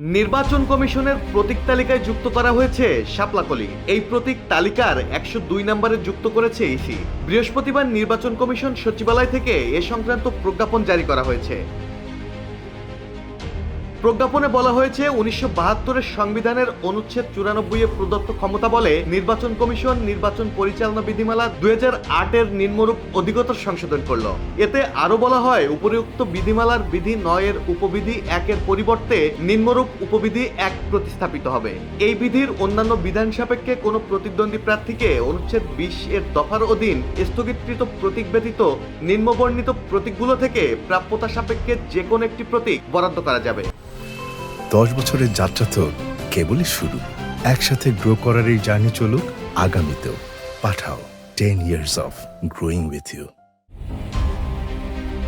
নির্বাচন কমিশনের প্রতীক তালিকায় যুক্ত করা হয়েছে শাপলাকলি। এই প্রতীক তালিকার একশো দুই নম্বরে যুক্ত করেছে ইসি। বৃহস্পতিবার নির্বাচন কমিশন সচিবালয় থেকে এ সংক্রান্ত প্রজ্ঞাপন জারি করা হয়েছে। প্রজ্ঞাপনে বলা হয়েছে, উনিশশো সংবিধানের অনুচ্ছেদ চুরানব্বই এ প্রদত্ত ক্ষমতা বলে নির্বাচন কমিশন নির্বাচন পরিচালনা বিধিমালা দুই হাজার আটের নিম্নরূপ অধিগত সংশোধন করল। এতে আরও বলা হয়, উপরিউক্ত বিধিমালার বিধি নয়ের উপবিধি একের পরিবর্তে নিম্নরূপ উপবিধি এক প্রতিস্থাপিত হবে। এই বিধির অন্যান্য বিধান সাপেক্ষে কোনো প্রতিদ্বন্দ্বী প্রার্থীকে অনুচ্ছেদ বিশ এর দফার অধীন স্থগিতকৃত প্রতীক ব্যতীত নিম্নবর্ণিত প্রতীকগুলো থেকে প্রাপ্যতা সাপেক্ষে যে কোনো একটি প্রতীক বরাদ্দ করা যাবে। দশ বছরের যাত্রা তো কেবলই শুরু। একসাথে গ্রো করার এই জার্নি চলুক, আগামীতেও। Pathao ten years of growing with you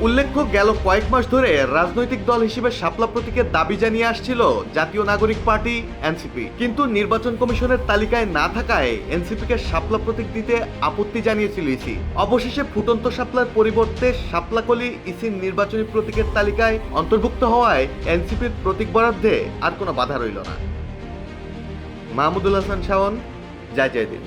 উল্লেখ্য, গেল কয়েক মাস ধরে রাজনৈতিক দল হিসেবে শাপলা প্রতীকের দাবি জানিয়ে আসছিল জাতীয় নাগরিক পার্টি, এনসিপি। কিন্তু নির্বাচন কমিশনের তালিকায় না থাকায় এনসিপিকে শাপলা প্রতীক দিতে আপত্তি জানিয়েছিল ইসি। অবশেষে ফুটন্ত শাপলার পরিবর্তে শাপলাকলি ইসির নির্বাচনী প্রতীকের তালিকায় অন্তর্ভুক্ত হওয়ায় এনসিপির প্রতীক বরাদ্দে আর কোনো বাধা রইল না। মাহমুদুল হাসান শাওন, জয় জয় দিন